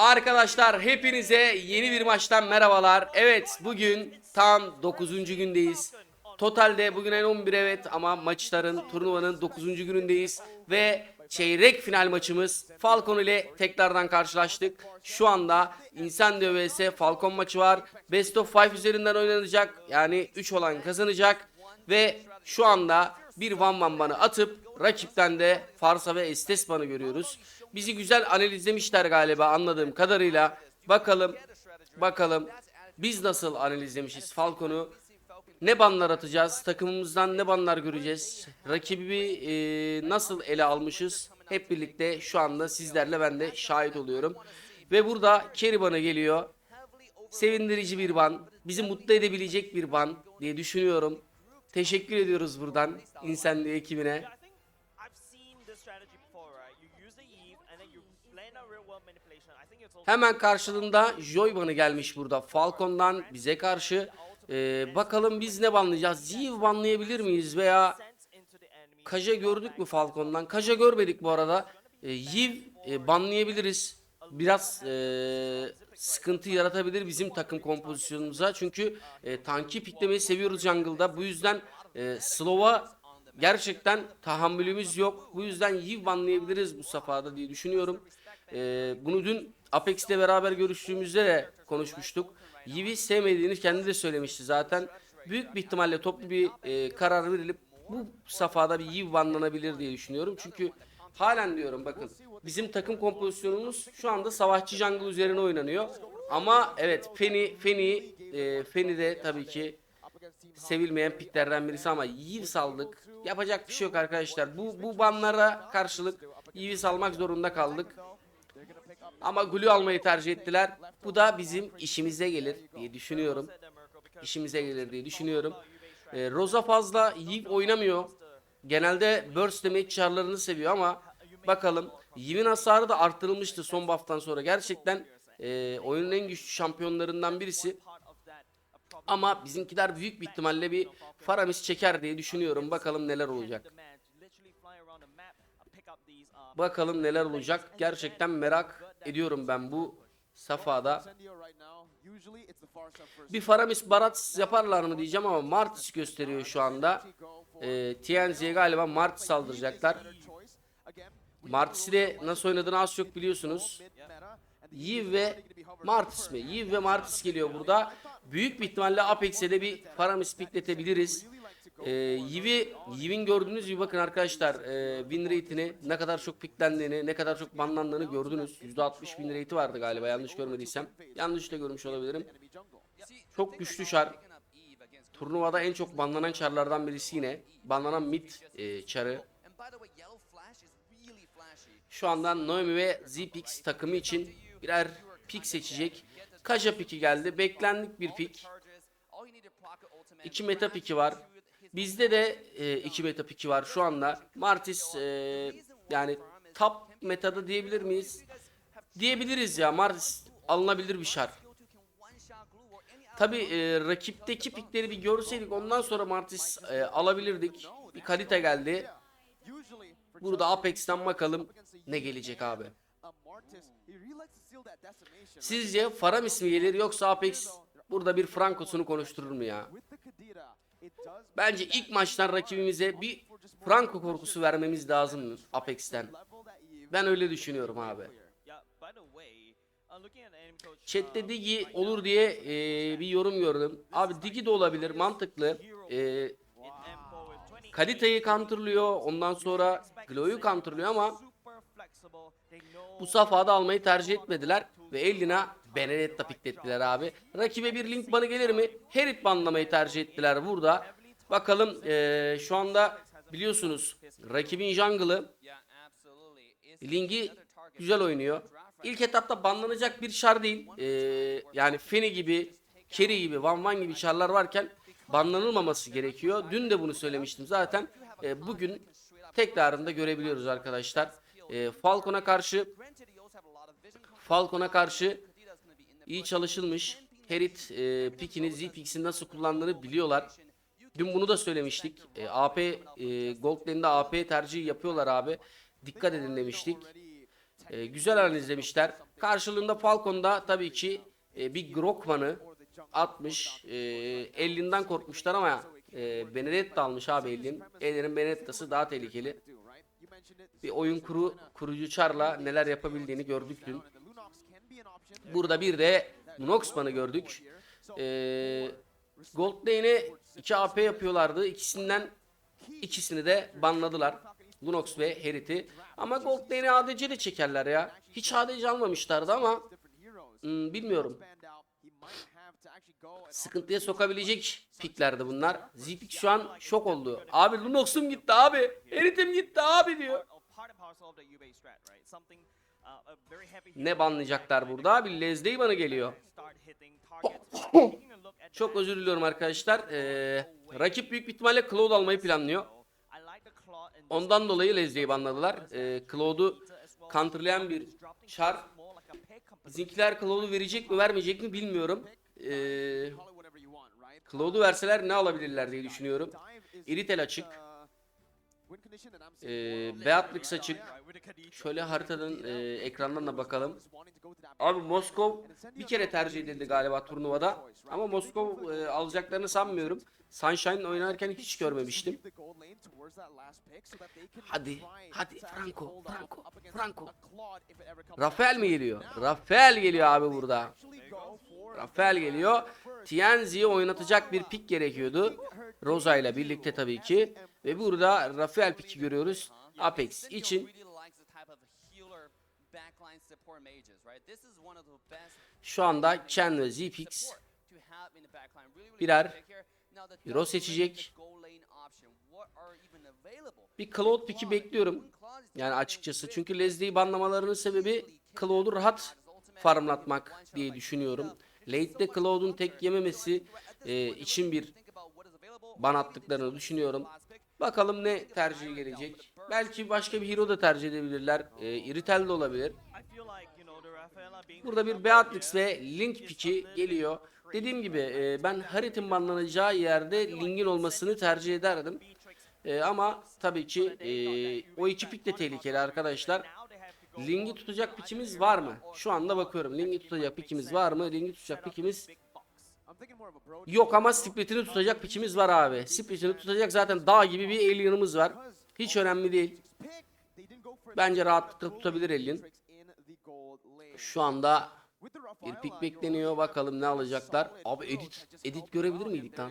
Arkadaşlar hepinize yeni bir maçtan merhabalar. Evet bugün tam 9. gündeyiz. Totalde bugün en 11 evet ama maçların turnuvanın 9. günündeyiz. Ve çeyrek final maçımız Falcon ile tekrardan karşılaştık. Şu anda İnsandio vs Falcon maçı var. Best of 5 üzerinden oynanacak. Yani 3 olan kazanacak. Ve şu anda bir Van Van Ban'ı atıp rakipten de Farsa ve Estes Ban'ı görüyoruz. Bizi güzel analizlemişler galiba anladığım kadarıyla. Bakalım bakalım biz nasıl analizlemişiz Falcon'u. Ne banlar atacağız? Takımımızdan ne banlar göreceğiz? Rakibi e, nasıl ele almışız? Hep birlikte şu anda sizlerle ben de şahit oluyorum. Ve burada Keriban'a geliyor. Sevindirici bir ban. Bizi mutlu edebilecek bir ban diye düşünüyorum. Teşekkür ediyoruz buradan İnsanlı ekibine. Hemen karşılığında Joyban'ı gelmiş burada. Falcon'dan bize karşı. Ee, bakalım biz ne banlayacağız? Ziv banlayabilir miyiz veya. Kaja gördük mü Falcon'dan? Kaja görmedik bu arada. Ee, Yiv e, banlayabiliriz. Biraz e, sıkıntı yaratabilir bizim takım kompozisyonumuza. Çünkü e, tanki piklemeyi seviyoruz jungle'da. Bu yüzden e, slow'a gerçekten tahammülümüz yok. Bu yüzden Yiv banlayabiliriz bu safhada diye düşünüyorum. E, bunu dün Apex'le beraber görüştüğümüzde de konuşmuştuk. Yiv'i sevmediğini kendi de söylemişti zaten. Büyük bir ihtimalle toplu bir e, karar verilip bu safhada bir Yiv banlanabilir diye düşünüyorum. Çünkü halen diyorum bakın bizim takım kompozisyonumuz şu anda savaşçı jungle üzerine oynanıyor. Ama evet Feni Feni e, Feni de tabii ki sevilmeyen piklerden birisi ama Yiv saldık. Yapacak bir şey yok arkadaşlar. Bu bu banlara karşılık Yiv'i salmak zorunda kaldık. Ama Gulu almayı tercih ettiler. Bu da bizim işimize gelir diye düşünüyorum. İşimize gelir diye düşünüyorum. Ee, Rosa fazla Yiv oynamıyor. Genelde burst damage çarlarını seviyor ama bakalım. Yiv'in hasarı da arttırılmıştı son buff'tan sonra. Gerçekten e, oyunun en güçlü şampiyonlarından birisi. Ama bizimkiler büyük bir ihtimalle bir Faramis çeker diye düşünüyorum. Bakalım neler olacak. Bakalım neler olacak. Gerçekten merak ediyorum ben bu safhada. Bir Faramis Barat yaparlar mı diyeceğim ama Martis gösteriyor şu anda. Ee, TNZ'ye galiba Martis saldıracaklar. Martis'i de nasıl oynadığını az çok biliyorsunuz. Yiv ve Martis mi? Yiv ve Martis geliyor burada. Büyük bir ihtimalle Apex'e de bir Faramis pikletebiliriz. Ee, Yiv'i, Yiv'in gördüğünüz gibi bakın arkadaşlar e, win rate'ini ne kadar çok piklendiğini, ne kadar çok banlandığını gördünüz. %60 win rate'i vardı galiba yanlış görmediysem. Yanlış da görmüş olabilirim. Çok güçlü şar. Turnuvada en çok banlanan çarlardan birisi yine. Banlanan mid e, çarı. Şu anda Noemi ve Zpix takımı için birer pik seçecek. Kaja piki geldi. Beklendik bir pik. 2 meta piki var. Bizde de 2 meta piki var şu anda. Martis e, yani top metada diyebilir miyiz? Diyebiliriz ya. Martis alınabilir bir şart. Tabi e, rakipteki pikleri bir görseydik ondan sonra Martis e, alabilirdik. Bir kalite geldi. Burada Apex'ten bakalım ne gelecek abi. Sizce Faramis mi gelir yoksa Apex burada bir Franco'sunu konuşturur mu ya? Bence ilk maçtan rakibimize bir Franco korkusu vermemiz lazım Apex'ten. Ben öyle düşünüyorum abi. Chat'te Digi olur diye e, bir yorum gördüm. Abi Digi de olabilir mantıklı. E, kaliteyi counterlıyor ondan sonra Glow'yu counterlıyor ama bu safhada almayı tercih etmediler ve Elina Benedetta piklettiler abi. Rakibe bir link banı gelir mi? Herit banlamayı tercih ettiler burada. Bakalım eee, şu anda biliyorsunuz rakibin jungle'ı Ling'i güzel oynuyor. İlk etapta banlanacak bir şar değil. Eee, yani Feni gibi, Kerry gibi, Van Van gibi şarlar varken banlanılmaması gerekiyor. Dün de bunu söylemiştim zaten. Eee, bugün tekrarında görebiliyoruz arkadaşlar. Eee, Falcon'a karşı Falcon'a karşı iyi çalışılmış. Herit e, pikini, Z-Pix'in nasıl kullandığını biliyorlar. Dün bunu da söylemiştik. E, AP, e, Gold Lane'de AP tercihi yapıyorlar abi. Dikkat edin demiştik. E, güzel analizlemişler. Karşılığında Falcon'da tabii ki e, bir Grokman'ı atmış. E, Ellin'den korkmuşlar ama e, Benedetta almış abi Ellin. Ellin'in Benedetta'sı daha tehlikeli. Bir oyun kuru kurucu Char'la neler yapabildiğini gördük dün. Burada bir de Noxman'ı gördük. Ee, Gold Lane'e 2 AP yapıyorlardı. İkisinden ikisini de banladılar. Lunox ve Herit'i. Ama Gold Lane'e ADC de çekerler ya. Hiç ADC almamışlardı ama hmm, bilmiyorum. Sıkıntıya sokabilecek piklerdi bunlar. Zipik şu an şok oldu. Abi Lunox'um gitti abi. Herit'im gitti abi diyor. Ne banlayacaklar burada? Bir Leslie bana geliyor. Çok özür diliyorum arkadaşlar. Ee, rakip büyük bir ihtimalle Cloud almayı planlıyor. Ondan dolayı Leslie'yi banladılar. Ee, Cloud'u counterlayan bir char. Bizimkiler Cloud'u verecek mi vermeyecek mi bilmiyorum. Ee, Cloud'u verseler ne alabilirler diye düşünüyorum. Iritel açık. Ee, Beatrix açık. Şöyle haritadan e, ekrandan da bakalım. Abi Moskov bir kere tercih edildi galiba turnuvada. Ama Moskov e, alacaklarını sanmıyorum. Sunshine oynarken hiç görmemiştim. Hadi, hadi Franco, Franco, Franco. Rafael mi geliyor? Rafael geliyor abi burada. Rafael geliyor. Tienzi'yi oynatacak bir pik gerekiyordu. Rosa ile birlikte tabii ki. Ve burada Rafael piki görüyoruz. Apex için şu anda Chen ve Zpix birer hero seçecek. Bir Cloud piki bekliyorum. Yani açıkçası. Çünkü Leslie'yi banlamalarının sebebi Cloud'u rahat farmlatmak diye düşünüyorum. Late'de Cloud'un tek yememesi e, için bir ban attıklarını düşünüyorum. Bakalım ne tercih gelecek. Belki başka bir hero da tercih edebilirler. E, Iritel de olabilir. Burada bir Beatrix ve Link piki geliyor. Dediğim gibi e, ben Harit'in banlanacağı yerde Link'in olmasını tercih ederdim. E, ama tabii ki e, o iki pik de tehlikeli arkadaşlar. Link'i tutacak pikimiz var mı? Şu anda bakıyorum. Link'i tutacak pikimiz var mı? Link'i tutacak pikimiz yok ama Split'ini tutacak pikimiz var abi. Split'ini tutacak zaten dağ gibi bir alien'ımız var. Hiç önemli değil. Bence rahatlıkla tutabilir Alien. Şu anda bir pik bekleniyor. Bakalım ne alacaklar. Abi edit edit görebilir miydik lan?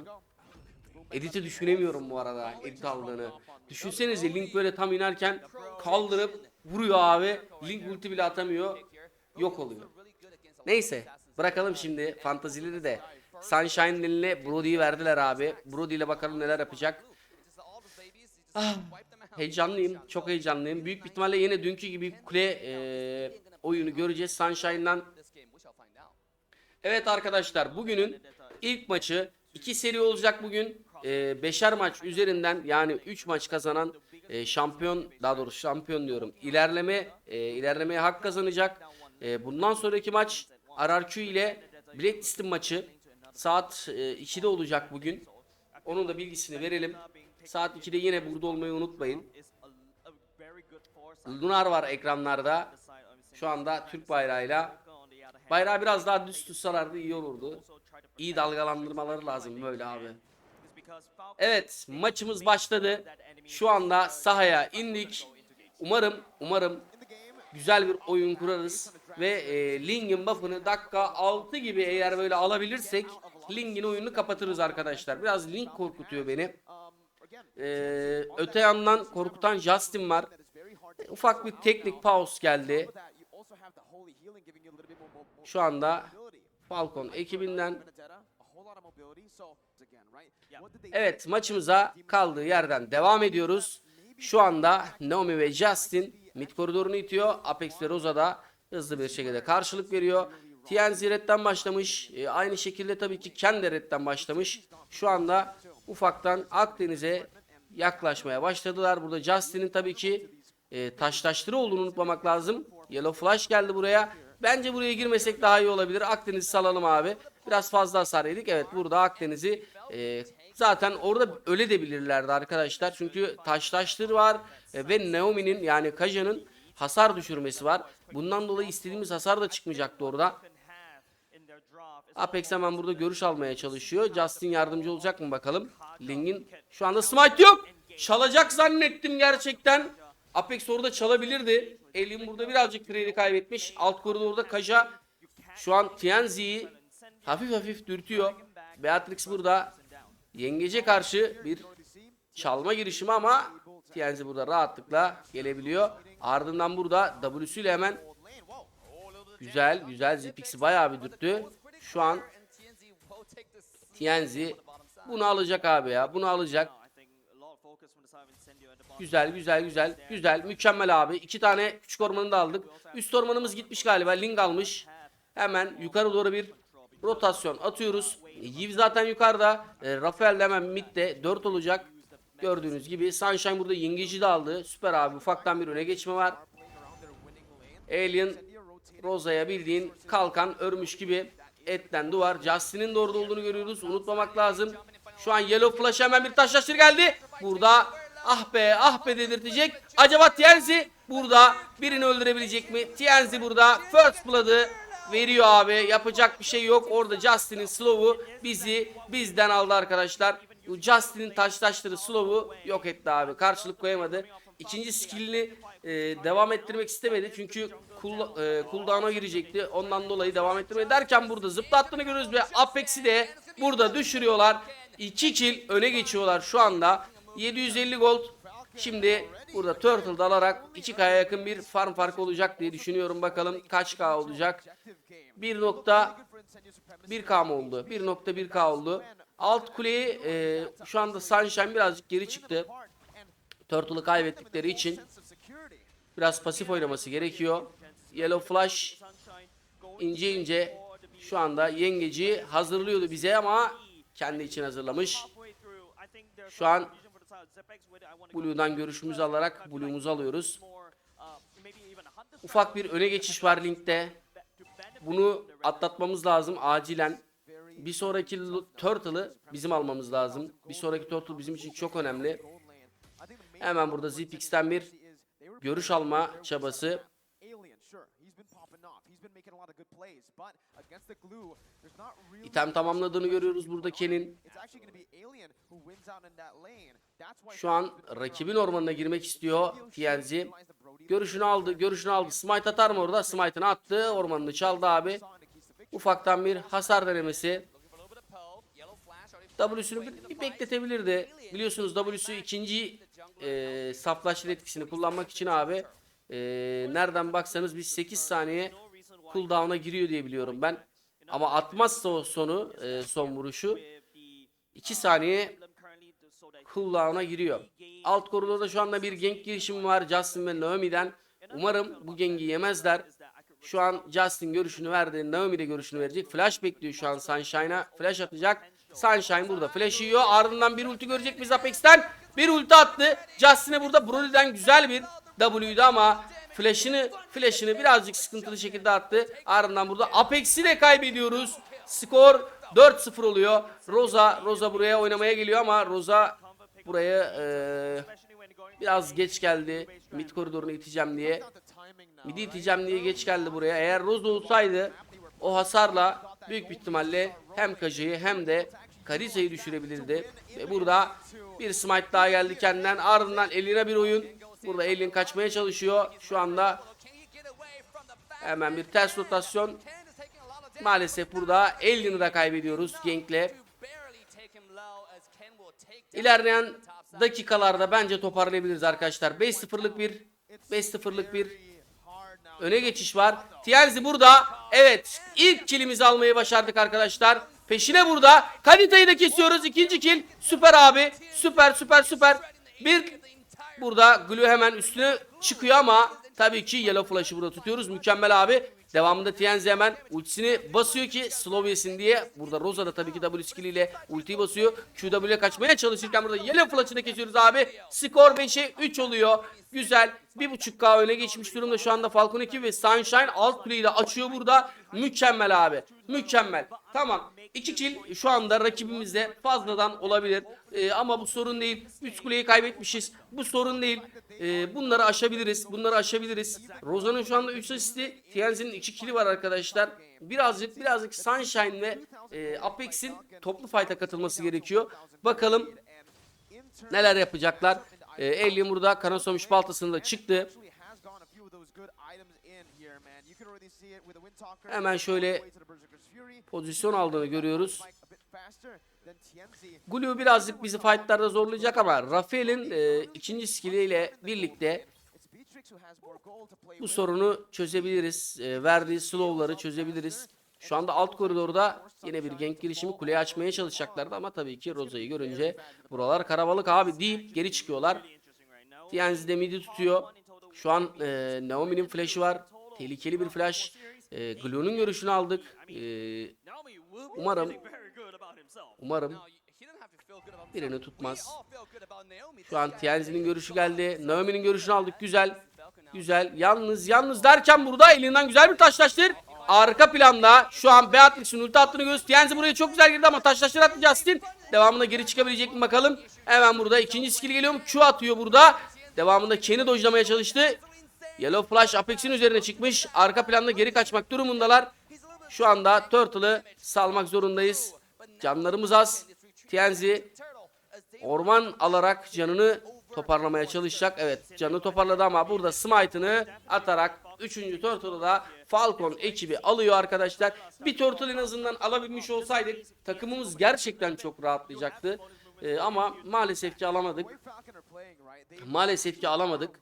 Edit'i düşünemiyorum bu arada. Edit aldığını. Düşünsenize Link böyle tam inerken kaldırıp vuruyor abi. Link ulti bile atamıyor. Yok oluyor. Neyse. Bırakalım şimdi fantazileri de. Sunshine'ın eline Brody'yi verdiler abi. Brody ile bakalım neler yapacak. Ah, heyecanlıyım. Çok heyecanlıyım. Büyük ihtimalle yine dünkü gibi kule e, oyunu göreceğiz. Sunshine'dan Evet arkadaşlar bugünün ilk maçı iki seri olacak bugün. Ee, beşer maç üzerinden yani 3 maç kazanan e, şampiyon daha doğrusu şampiyon diyorum. İlerleme e, ilerlemeye hak kazanacak. E, bundan sonraki maç RRQ ile Blacklist'in maçı saat e, 2'de olacak bugün. Onun da bilgisini verelim. Saat 2'de yine burada olmayı unutmayın. Lunar var ekranlarda. Şu anda Türk bayrağıyla. Bayrağı biraz daha düz tutsalardı iyi olurdu. İyi dalgalandırmaları lazım böyle abi. Evet maçımız başladı. Şu anda sahaya indik. Umarım umarım güzel bir oyun kurarız. Ve e, Ling'in buff'ını dakika 6 gibi eğer böyle alabilirsek Ling'in oyununu kapatırız arkadaşlar. Biraz Ling korkutuyor beni. Ee, öte yandan korkutan Justin var. Ufak bir teknik pause geldi. Şu anda Falcon ekibinden Evet maçımıza kaldığı yerden devam ediyoruz. Şu anda Naomi ve Justin mid koridorunu itiyor. Apex ve Rosa da hızlı bir şekilde karşılık veriyor. TNZ redden başlamış. E, aynı şekilde tabii ki Ken de redden başlamış. Şu anda ufaktan Akdeniz'e yaklaşmaya başladılar. Burada Justin'in tabii ki e, taşlaştırı olduğunu unutmamak lazım. Yellow Flash geldi buraya. Bence buraya girmesek daha iyi olabilir. Akdeniz'i salalım abi. Biraz fazla hasar yedik. Evet burada Akdeniz'i e, zaten orada öyle de bilirlerdi arkadaşlar. Çünkü taşlaştır var e, ve Naomi'nin yani Kaja'nın hasar düşürmesi var. Bundan dolayı istediğimiz hasar da çıkmayacaktı orada. Apex hemen burada görüş almaya çalışıyor. Justin yardımcı olacak mı bakalım. Ling'in şu anda smite yok. Çalacak zannettim gerçekten. Apex orada çalabilirdi. Alien burada birazcık trade'i kaybetmiş. Alt koridorda Kaja şu an Tianzi'yi hafif hafif dürtüyor. Beatrix burada yengece karşı bir çalma girişimi ama Tienzi burada rahatlıkla gelebiliyor. Ardından burada W'süyle hemen güzel güzel Zipix'i bayağı bir dürttü. Şu an Tienzi bunu alacak abi ya. Bunu alacak. Güzel güzel güzel güzel mükemmel abi. İki tane küçük ormanı da aldık. Üst ormanımız gitmiş galiba. Ling almış. Hemen yukarı doğru bir rotasyon atıyoruz. Yiv zaten yukarıda. E, Rafael de hemen midde 4 olacak. Gördüğünüz gibi Sunshine burada yengeci de aldı. Süper abi ufaktan bir öne geçme var. Alien Rosa'ya bildiğin kalkan örmüş gibi etten duvar. Justin'in de orada olduğunu görüyoruz. Unutmamak lazım. Şu an Yellow Flash hemen bir taşlaştır geldi. Burada ah be ah be dedirtecek. Acaba Tienzi burada birini öldürebilecek mi? Tienzi burada First Blood'ı veriyor abi. Yapacak bir şey yok. Orada Justin'in slow'u bizi bizden aldı arkadaşlar. Justin'in taş taşları slow'u yok etti abi. Karşılık koyamadı. İkinci skillini e, devam ettirmek istemedi. Çünkü cool, e, cooldown'a girecekti. Ondan dolayı devam ettirmedi derken burada zıplattığını görüyoruz ve Apex'i de burada düşürüyorlar. 2 kill öne geçiyorlar şu anda. 750 gold. Şimdi burada Turtle'da alarak 2K'ya yakın bir farm farkı olacak diye düşünüyorum. Bakalım kaç K olacak. 1.1K mı oldu? 1.1K oldu. Alt kuleyi e, şu anda Sunshine birazcık geri çıktı. Turtle'ı kaybettikleri için biraz pasif oynaması gerekiyor. Yellow Flash ince ince şu anda yengeci hazırlıyordu bize ama kendi için hazırlamış. Şu an Blue'dan görüşümüzü alarak Blue'umuzu alıyoruz. Ufak bir öne geçiş var Link'te. Bunu atlatmamız lazım acilen. Bir sonraki Turtle'ı bizim almamız lazım. Bir sonraki Turtle bizim için çok önemli. Hemen burada Zipix'ten bir görüş alma çabası. İtem tamamladığını görüyoruz burada Ken'in. Şu an rakibin ormanına girmek istiyor TNZ. Görüşünü aldı, görüşünü aldı. Smite atar mı orada? Smite'ını attı. Ormanını çaldı abi. Ufaktan bir hasar denemesi. W'sünü bir, bir bekletebilirdi. Biliyorsunuz W'su ikinci e, saflaştırı etkisini kullanmak için abi e, nereden baksanız bir 8 saniye cooldown'a giriyor diye biliyorum ben. Ama atmazsa o sonu e, son vuruşu 2 saniye cooldown'a giriyor. Alt koridorda şu anda bir gank girişimi var Justin ve Naomi'den. Umarım bu gengi yemezler. Şu an Justin görüşünü verdi. Naomi de görüşünü verecek. Flash bekliyor şu an Sunshine'a. Flash atacak. Sunshine burada flash yiyor. Ardından bir ulti görecek biz Apex'ten. Bir ulti attı. Justin'e burada Broly'den güzel bir W'ydu ama flash'ını flash'ını birazcık sıkıntılı şekilde attı. Ardından burada Apex'i de kaybediyoruz. Skor 4-0 oluyor. Rosa Rosa buraya oynamaya geliyor ama Rosa buraya eee, biraz geç geldi. Mid koridoruna iteceğim diye. Midi iteceğim diye geç geldi buraya. Eğer Rosa olsaydı o hasarla büyük bir ihtimalle hem Kaja'yı hem de Karisa'yı düşürebilirdi. Ve burada bir smite daha geldi kendinden. Ardından Elin'e bir oyun. Burada Elin kaçmaya çalışıyor. Şu anda hemen bir ters rotasyon. Maalesef burada Elin'i de kaybediyoruz Genk'le. İlerleyen dakikalarda bence toparlayabiliriz arkadaşlar. 5-0'lık bir 5-0'lık bir öne geçiş var. Tienzi burada. Evet. ilk kilimizi almayı başardık arkadaşlar. Peşine burada. Kadita'yı da kesiyoruz. İkinci kill. Süper abi. Süper süper süper. Bir burada Glue hemen üstüne çıkıyor ama tabii ki Yellow Flash'ı burada tutuyoruz. Mükemmel abi. Devamında Tienzi hemen ultisini basıyor ki slow yesin diye. Burada Rosa da tabii ki W skill ile ultiyi basıyor. QW'ye kaçmaya çalışırken burada Yellow Flash'ını kesiyoruz abi. Skor 5'e 3 oluyor. Güzel. 1.5K öne geçmiş durumda şu anda Falcon 2 ve Sunshine alt kuleyi de açıyor burada. Mükemmel abi. Mükemmel. Tamam. 2 kill şu anda rakibimizde fazladan olabilir. Ee, ama bu sorun değil. 3 kuleyi kaybetmişiz. Bu sorun değil. Ee, bunları aşabiliriz. Bunları aşabiliriz. Roza'nın şu anda 3 asisti. Tienzi'nin 2 kill'i var arkadaşlar. Birazcık birazcık Sunshine ve e, Apex'in toplu fight'a katılması gerekiyor. Bakalım neler yapacaklar. Ee, Alien burada Kanasomuş baltasını da çıktı. Hemen şöyle pozisyon aldığını görüyoruz. Glue birazcık bizi fightlarda zorlayacak ama Rafael'in e, ikinci skilliyle birlikte bu sorunu çözebiliriz. E, verdiği slow'ları çözebiliriz. Şu anda alt koridorda yine bir gank girişimi kuleye açmaya çalışacaklardı ama tabii ki Roza'yı görünce buralar karabalık abi deyip geri çıkıyorlar. Tienzi de midi tutuyor. Şu an e, Naomi'nin flash'ı var. Tehlikeli bir flash. E, Glue'nun görüşünü aldık. E, umarım umarım birini tutmaz. Şu an Tienzi'nin görüşü geldi. Naomi'nin görüşünü aldık. Güzel. Güzel. Yalnız yalnız derken burada elinden güzel bir taşlaştır. Arka planda şu an Beatrix'in ulti attığını göz. Tienzi buraya çok güzel girdi ama taşlaştır attı Justin. Devamında geri çıkabilecek mi bakalım. Hemen burada ikinci skill geliyor mu? Q atıyor burada. Devamında Ken'i dojlamaya çalıştı. Yellow Flash Apex'in üzerine çıkmış. Arka planda geri kaçmak durumundalar. Şu anda Turtle'ı salmak zorundayız. Canlarımız az. Tienzi orman alarak canını toparlamaya çalışacak. Evet canını toparladı ama burada smite'ını atarak 3. Turtle'ı da Falcon ekibi alıyor arkadaşlar. Bir Turtle en azından alabilmiş olsaydık takımımız gerçekten çok rahatlayacaktı. Ee, ama maalesef ki alamadık. Maalesef ki alamadık.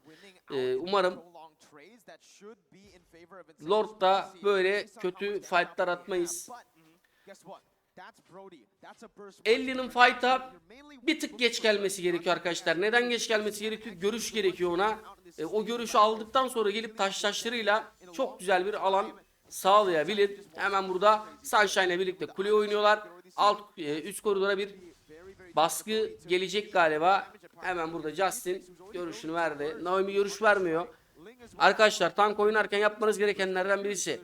Ee, umarım Lord'da böyle kötü fightlar atmayız. Ellie'nin fight'a bir tık geç gelmesi gerekiyor arkadaşlar. Neden geç gelmesi gerekiyor? Görüş gerekiyor ona. E, o görüşü aldıktan sonra gelip taş taşlarıyla çok güzel bir alan sağlayabilir. Hemen burada Sunshine ile birlikte kule oynuyorlar. Alt e, üst koridora bir baskı gelecek galiba. Hemen burada Justin görüşünü verdi. Naomi görüş vermiyor. Arkadaşlar tank oynarken yapmanız gerekenlerden birisi.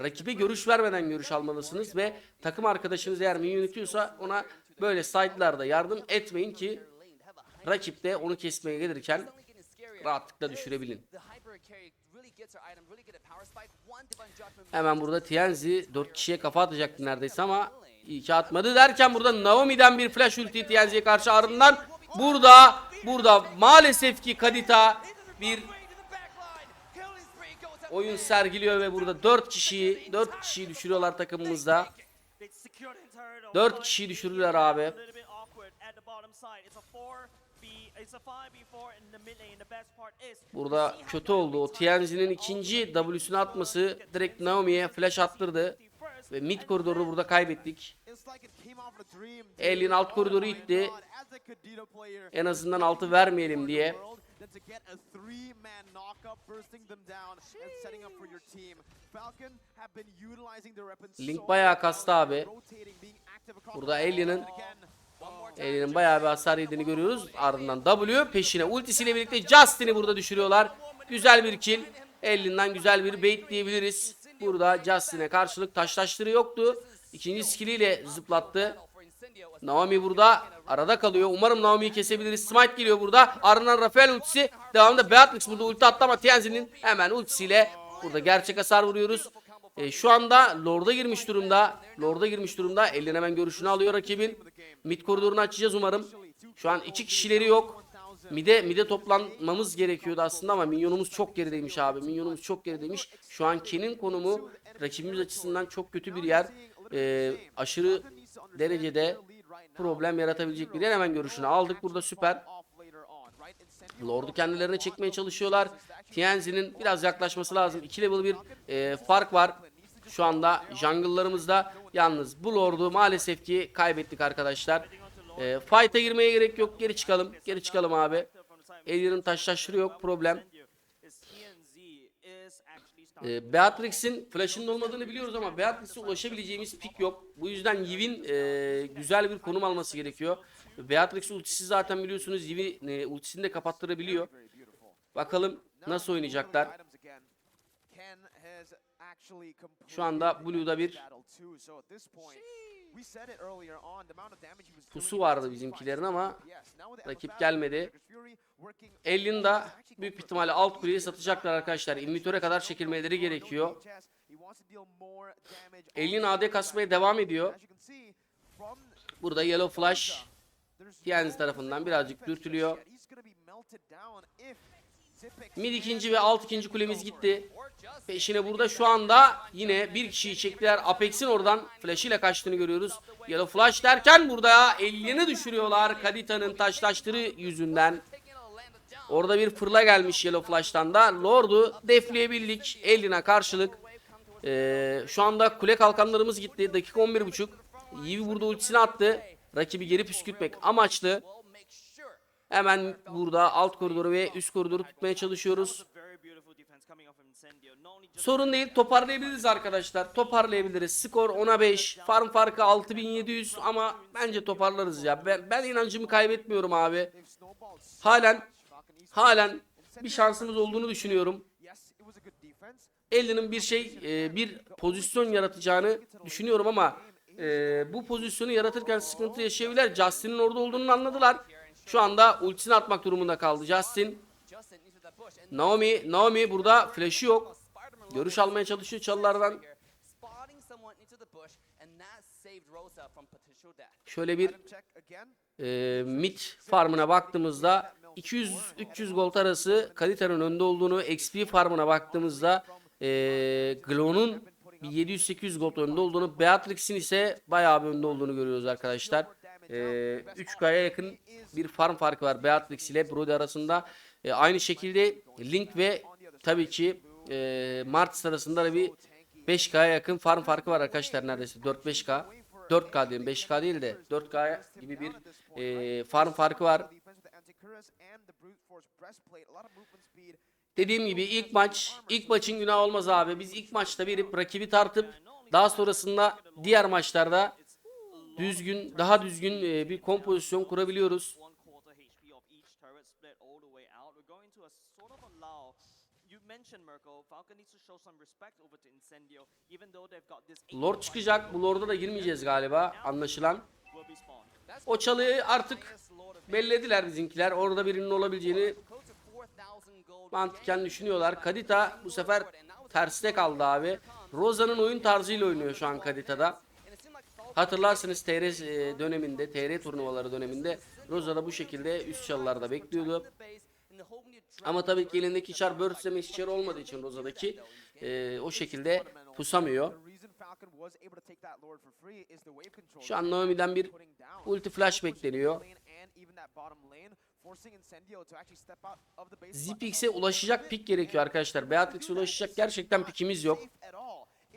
Rakibe görüş vermeden görüş almalısınız ve takım arkadaşınız eğer minyon yönetiyorsa ona böyle side'larda yardım etmeyin ki rakip de onu kesmeye gelirken rahatlıkla düşürebilin. Hemen burada Tienzi 4 kişiye kafa atacaktı neredeyse ama iyi ki atmadı derken burada Naomi'den bir flash ulti Tienzi'ye karşı ardından burada burada maalesef ki Kadita bir oyun sergiliyor ve burada 4 kişiyi 4 kişiyi düşürüyorlar takımımızda. 4 kişiyi düşürürler abi. Burada kötü oldu. O TNZ'nin ikinci W'sunu atması direkt Naomi'ye flash attırdı. Ve mid koridoru burada kaybettik. Alien alt koridoru itti. En azından altı vermeyelim diye. Link bayağı kastı abi. Burada Alien'ın Alien'ın bayağı bir hasar yediğini görüyoruz. Ardından W peşine ultisiyle birlikte Justin'i burada düşürüyorlar. Güzel bir kill. Alien'dan güzel bir bait diyebiliriz. Burada Justin'e karşılık taşlaştırı yoktu. İkinci skilliyle zıplattı. Naomi burada arada kalıyor. Umarım Naomi'yi kesebiliriz. Smite geliyor burada. Ardından Rafael ultisi. Devamında Beatrix burada ulti attı ama Tienzi'nin hemen ultisiyle burada gerçek hasar vuruyoruz. E, şu anda Lord'a girmiş durumda. Lord'a girmiş durumda. Elden hemen görüşünü alıyor rakibin. Mid koridorunu açacağız umarım. Şu an iki kişileri yok. Mide mide toplanmamız gerekiyordu aslında ama minyonumuz çok gerideymiş abi. Minyonumuz çok gerideymiş. Şu an Ken'in konumu rakibimiz açısından çok kötü bir yer. E, aşırı derecede problem yaratabilecek bir yer. Hemen görüşünü aldık burada süper. Lord'u kendilerine çekmeye çalışıyorlar. Tienzi'nin biraz yaklaşması lazım. 2 level bir e, fark var. Şu anda jungle'larımızda. Yalnız bu Lord'u maalesef ki kaybettik arkadaşlar. E, fight'a girmeye gerek yok. Geri çıkalım. Geri çıkalım abi. Alien'ın taşlaştırı yok. Problem. E, Beatrix'in flash'ının olmadığını biliyoruz ama Beatrix'e ulaşabileceğimiz pik yok. Bu yüzden Yiv'in e, güzel bir konum alması gerekiyor. Beatrix ultisi zaten biliyorsunuz Yivi e, ultisini de kapattırabiliyor. Bakalım nasıl oynayacaklar. Şu anda Blue'da bir pusu vardı bizimkilerin ama rakip gelmedi. Ellin de büyük ihtimalle alt kuleyi satacaklar arkadaşlar. İnvitöre kadar çekilmeleri gerekiyor. Ellin AD kasmaya devam ediyor. Burada Yellow Flash Tienz tarafından birazcık dürtülüyor. Mid ikinci ve alt ikinci kulemiz gitti. Peşine burada şu anda yine bir kişiyi çektiler. Apex'in oradan flash ile kaçtığını görüyoruz. Yellow Flash derken burada 50'ni düşürüyorlar Kadita'nın taşlaştırı yüzünden. Orada bir fırla gelmiş Yellow Flash'tan da. Lord'u defleyebildik. Eline karşılık. Ee, şu anda kule kalkanlarımız gitti. Dakika 11.5. Yivi burada ultisini attı. Rakibi geri püskürtmek amaçlı. Hemen burada alt koridoru ve üst koridoru tutmaya çalışıyoruz. Sorun değil toparlayabiliriz arkadaşlar. Toparlayabiliriz. Skor 10'a 5. Farm farkı 6700 ama bence toparlarız ya. Ben, ben inancımı kaybetmiyorum abi. Halen halen bir şansımız olduğunu düşünüyorum. Ellinin bir şey e, bir pozisyon yaratacağını düşünüyorum ama e, bu pozisyonu yaratırken sıkıntı yaşayabilirler. Justin'in orada olduğunu anladılar. Şu anda ultisini atmak durumunda kaldı Justin. Naomi, Naomi burada flash'ı yok. Görüş almaya çalışıyor çalılardan. Şöyle bir e, mid farmına baktığımızda 200-300 gold arası Kalita'nın önde olduğunu, XP farmına baktığımızda e, Glow'un 700-800 gold önde olduğunu, Beatrix'in ise bayağı bir önde olduğunu görüyoruz arkadaşlar. E, 3K'ya yakın bir farm farkı var Beatrix ile Brody arasında. E, aynı şekilde Link ve tabii ki e, Martis arasında da bir 5K'ya yakın farm farkı var arkadaşlar neredeyse 4-5K. 4K diyelim 5K değil de 4K gibi bir e, farm farkı var. Dediğim gibi ilk maç, ilk maçın günah olmaz abi. Biz ilk maçta bir rakibi tartıp daha sonrasında diğer maçlarda düzgün, daha düzgün e, bir kompozisyon kurabiliyoruz. Lord çıkacak. Bu Lord'a da girmeyeceğiz galiba anlaşılan. O çalıyı artık bellediler bizimkiler. Orada birinin olabileceğini mantıken düşünüyorlar. Kadita bu sefer terste kaldı abi. Rosa'nın oyun tarzıyla oynuyor şu an Kadita'da. Hatırlarsınız TR e, döneminde, TR turnuvaları döneminde Rosa da bu şekilde üst çalılarda bekliyordu. Ama tabii ki elindeki çar deme çar olmadığı için Rosa'daki e, o şekilde pusamıyor. Şu an Naomi'den bir ulti flash bekleniyor. Zipix'e ulaşacak pik gerekiyor arkadaşlar. Beatrix'e ulaşacak gerçekten pikimiz yok.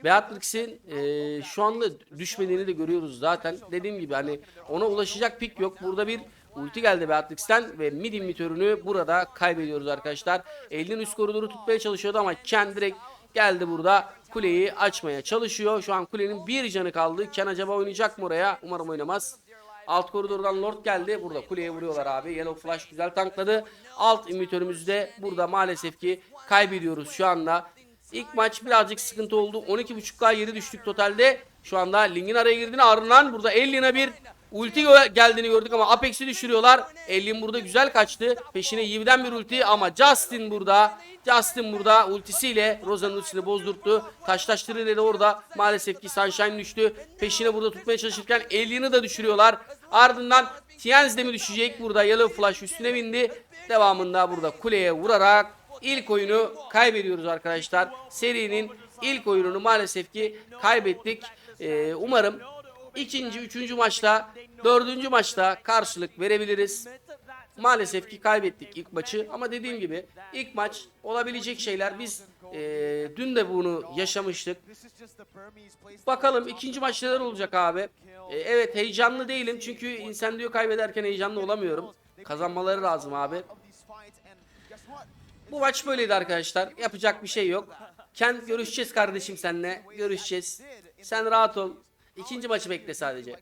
Beatrix'in e, şu anda düşmediğini de görüyoruz zaten. Dediğim gibi hani ona ulaşacak pik yok. Burada bir ulti geldi Beatrix'ten ve mid imitörünü burada kaybediyoruz arkadaşlar. Elin üst koridoru tutmaya çalışıyordu ama Ken direkt geldi burada kuleyi açmaya çalışıyor. Şu an kulenin bir canı kaldı. Ken acaba oynayacak mı oraya? Umarım oynamaz. Alt koridordan Lord geldi. Burada kuleye vuruyorlar abi. Yellow Flash güzel tankladı. Alt imitörümüzü de burada maalesef ki kaybediyoruz şu anda. İlk maç birazcık sıkıntı oldu. 12.5K yeri düştük totalde. Şu anda Link'in araya girdiğini ardından burada Ellion'a bir ulti geldiğini gördük ama Apex'i düşürüyorlar. Ellion burada güzel kaçtı. Peşine Yivi'den bir ulti ama Justin burada. Justin burada ultisiyle Rosa'nın ultisini bozdurttu. Taşlaştırı ile orada maalesef ki Sunshine düştü. Peşine burada tutmaya çalışırken Ellion'ı da düşürüyorlar. Ardından Tienz de mi düşecek? Burada Yellow Flash üstüne bindi. Devamında burada kuleye vurarak ilk oyunu kaybediyoruz arkadaşlar. Serinin ilk oyununu maalesef ki kaybettik. Ee, umarım ikinci, üçüncü maçta, dördüncü maçta karşılık verebiliriz. Maalesef ki kaybettik ilk maçı ama dediğim gibi ilk maç olabilecek şeyler biz ee, dün de bunu yaşamıştık. Bakalım ikinci maç neler olacak abi. Ee, evet heyecanlı değilim çünkü insan diyor kaybederken heyecanlı olamıyorum. Kazanmaları lazım abi. Bu maç böyleydi arkadaşlar. Yapacak bir şey yok. Ken görüşeceğiz kardeşim seninle. Görüşeceğiz. Sen rahat ol. İkinci maçı bekle sadece.